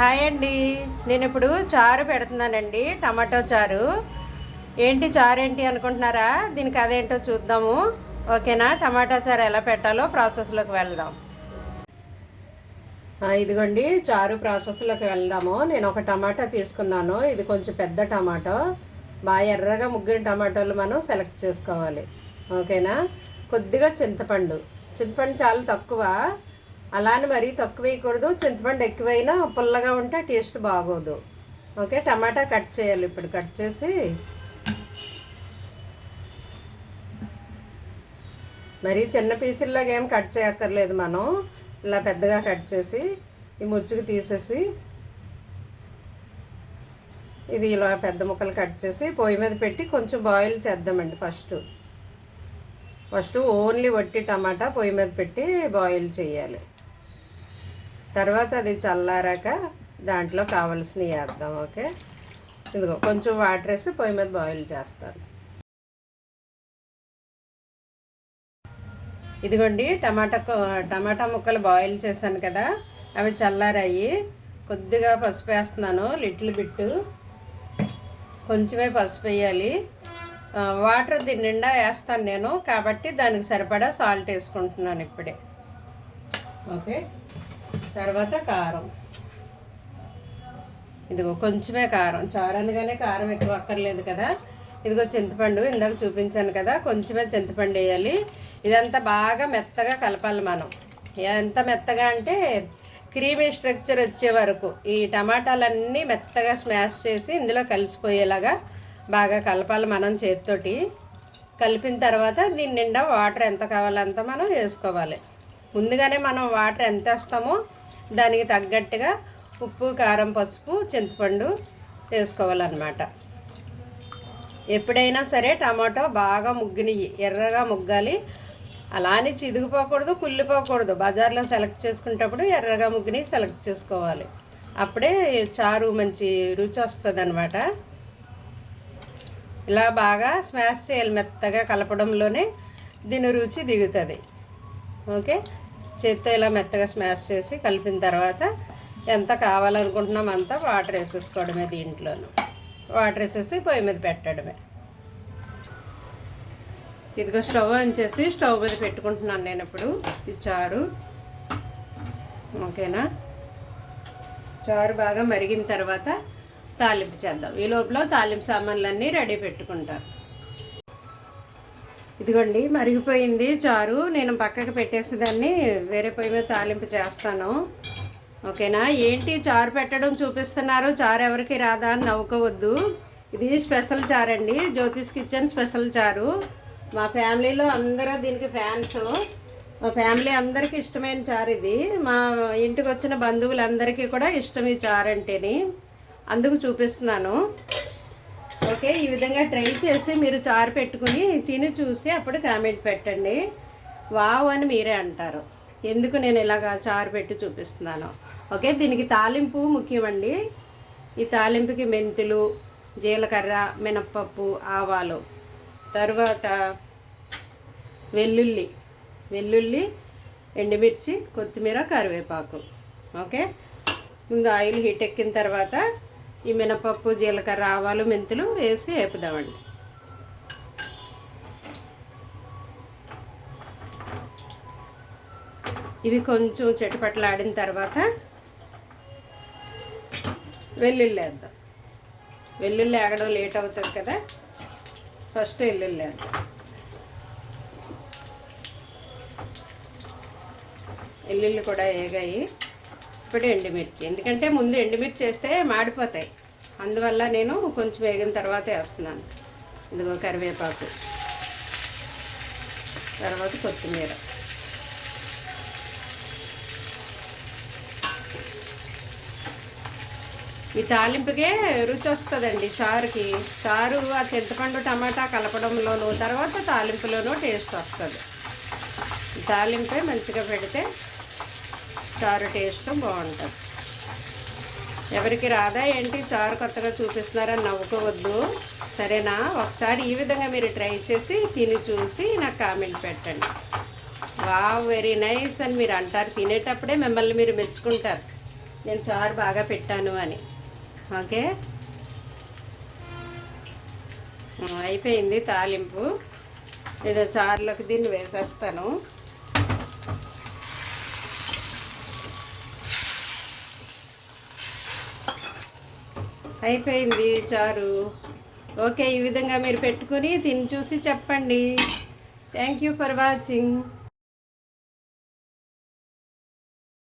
Hi అండి. నేను ఇప్పుడు చారు పెడుతున్నానండి టమాటో చారు. ఏంటి చారు ఏంటి అనుకుంటున్నారా? దీనికి అదేంటో చూద్దాము. ఓకేనా? టమాటా చారు ఎలా పెట్టాలో ప్రాసెస్లోకి వెళ్దాం. ఇదిగోండి చారు ప్రాసెస్లోకి వెళ్దాము. నేను ఒక టమాటా తీసుకున్నాను. ఇది కొంచెం పెద్ద టమాటో. బాగా ఎర్రగా ముగ్గురు టమాటోలు మనం సెలెక్ట్ చేసుకోవాలి. ఓకేనా? కొద్దిగా చింతపండు. చింతపండు చాలా తక్కువ. అలానే మరీ తక్కువ వేయకూడదు. చింతపండు ఎక్కువైనా పుల్లగా ఉంటే టేస్ట్ బాగోదు. ఓకే టమాటా కట్ చేయాలి ఇప్పుడు. కట్ చేసి మరీ చిన్న పీసుల్లాగా ఏం కట్ చేయక్కర్లేదు మనం. ఇలా పెద్దగా కట్ చేసి ఈ ముచ్చుకు తీసేసి ఇది ఇలా పెద్ద ముక్కలు కట్ చేసి పొయ్యి మీద పెట్టి కొంచెం బాయిల్ చేద్దామండి ఫస్ట్. ఫస్ట్ ఓన్లీ వట్టి టమాటా పొయ్యి మీద పెట్టి బాయిల్ చేయాలి. తర్వాత అది చల్లారాక దాంట్లో కావలసినవి వేద్దాం ఓకే? ఇదిగో కొంచెం వాటర్ వేసి పొయ్యి మీద బాయిల్ చేస్తాను. ఇదిగోండి టమాటా టమాటా ముక్కలు బాయిల్ చేశాను కదా అవి చల్లారాయి. కొద్దిగా పసుపు వేస్తున్నాను లిటిల్ బిట్టు. కొంచెమే పసుపు వేయాలి. వాటర్ దీని నిండా వేస్తాను నేను కాబట్టి దానికి సరిపడా సాల్ట్ వేసుకుంటున్నాను ఇప్పుడే. ఓకే? తర్వాత కారం. ఇదిగో కొంచెమే కారం. చారనగానే కారం ఎక్కువ అక్కర్లేదు కదా. ఇదిగో చింతపండు ఇందాక చూపించాను కదా. కొంచెమే చింతపండు వేయాలి. ఇదంతా బాగా మెత్తగా కలపాలి మనం. ఎంత మెత్తగా అంటే క్రీమీ స్ట్రక్చర్ వచ్చే వరకు ఈ టమాటాలన్నీ మెత్తగా స్మాష్ చేసి ఇందులో కలిసిపోయేలాగా బాగా కలపాలి మనం చేతితోటి. కలిపిన తర్వాత దీని నిండా వాటర్ ఎంత కావాలంత మనం వేసుకోవాలి. ముందుగానే మనం వాటర్ ఎంత వేస్తామో దానికి తగ్గట్టుగా ఉప్పు కారం పసుపు చింతపండు వేసుకోవాలన్నమాట. ఎప్పుడైనా సరే టమాటో బాగా ముగ్గినవి ఎర్రగా ముగ్గాలి. అలానే చిదిగిపోకూడదు కుళ్ళిపోకూడదు. బజార్లో సెలెక్ట్ చేసుకునేటప్పుడు ఎర్రగా ముగ్గుని సెలెక్ట్ చేసుకోవాలి. అప్పుడే చారు మంచి రుచి వస్తుంది అనమాట ఇలా బాగా స్మాష్ చేయాలి మెత్తగా కలపడంలోనే దీని రుచి దిగుతుంది. ఓకే? చేత్తో ఇలా మెత్తగా స్మాష్ చేసి కలిపిన తర్వాత ఎంత కావాలనుకుంటున్నాం అంతా వాటర్ వేసేసుకోవడమే దీంట్లోనూ. వాటర్ వేసేసి పొయ్యి మీద పెట్టడమే. ఇదిగో స్టవ్ ఆన్ చేసి స్టవ్ మీద పెట్టుకుంటున్నాను నేను ఇప్పుడు. ఈ చారు. ఓకేనా? చారు బాగా మరిగిన తర్వాత తాలింపు చేద్దాం. ఈ లోపల తాలింపు సామాన్లన్నీ రెడీ పెట్టుకుంటాను. ఇదిగోండి మరిగిపోయింది చారు. నేను పక్కకి పెట్టేసి దాన్ని వేరే పొయ్యి మీద తాలింపు చేస్తాను. ఓకేనా? ఏంటి చారు పెట్టడం చూపిస్తున్నారు? చారు ఎవరికి రాదా అని నవ్వుకోవద్దు. ఇది స్పెషల్ చారు అండి. జ్యోతిష్ కిచెన్ స్పెషల్ చారు. మా ఫ్యామిలీలో అందరూ దీనికి ఫ్యాన్స్. మా ఫ్యామిలీ అందరికీ ఇష్టమైన చారు ఇది. మా ఇంటికి వచ్చిన బంధువులందరికీ కూడా ఇష్టం ఈ చారు అంటేని. అందుకు చూపిస్తున్నాను. ఓకే ఈ విధంగా ట్రై చేసి మీరు చారు పెట్టుకుని తిని చూసి అప్పుడు కామెంట్ పెట్టండి. వావ్ అని మీరే అంటారు. ఎందుకు నేను ఇలాగా చారు పెట్టి చూపిస్తున్నాను. ఓకే దీనికి తాలింపు ముఖ్యమండి. ఈ తాలింపుకి మెంతులు జీలకర్ర మినప్పప్పు ఆవాలు. తర్వాత వెల్లుల్లి. వెల్లుల్లి ఎండుమిర్చి కొత్తిమీర కరివేపాకు. ఓకే ముందు ఆయిల్ హీట్ ఎక్కిన తర్వాత ఈ మినపప్పు జీలకర్ర ఆవాలు మెంతులు వేసి వేపుదామండి. ఇవి కొంచెం చెట్టుపట్లాడిన తర్వాత వెల్లుల్లి వేద్దాం. వెల్లుల్లి ఆగడం లేట్ అవుతుంది కదా ఫస్ట్ వెల్లుల్లి వేద్దాం. వెల్లుల్లి కూడా వేగాయి. ఇప్పుడు ఎండుమిర్చి. ఎందుకంటే ముందు ఎండుమిర్చి వేస్తే మాడిపోతాయి. అందువల్ల నేను కొంచెం వేగిన తర్వాత వేస్తున్నాను. ఇదిగో కరివేపాకు. తర్వాత కొత్తిమీర. ఈ తాలింపుకే రుచి వస్తుందండి చారుకి. చారు ఆ చింతపండు టమాటా కలపడంలోనూ తర్వాత తాలింపులోనూ టేస్ట్ వస్తుంది. తాలింపే మంచిగా పెడితే చారు టేస్ట్ బాగుంటుంది. ఎవరికి రాదా ఏంటి చారు కొత్తగా చూపిస్తున్నారని నవ్వుకోవద్దు. సరేనా? ఒకసారి ఈ విధంగా మీరు ట్రై చేసి తిని చూసి నాకు కామెంట్ పెట్టండి. వా వెరీ నైస్ అని మీరు అంటారు. తినేటప్పుడే మిమ్మల్ని మీరు మెచ్చుకుంటారు. నేను చారు బాగా పెట్టాను అని. ఓకే? అయిపోయింది తాలింపు. నేను చారులోకి దీన్ని వేసేస్తాను. అయిపోయింది చారు. ఓకే ఈ విధంగా మీరు పెట్టుకుని తిని చూసి చెప్పండి. Thank you for watching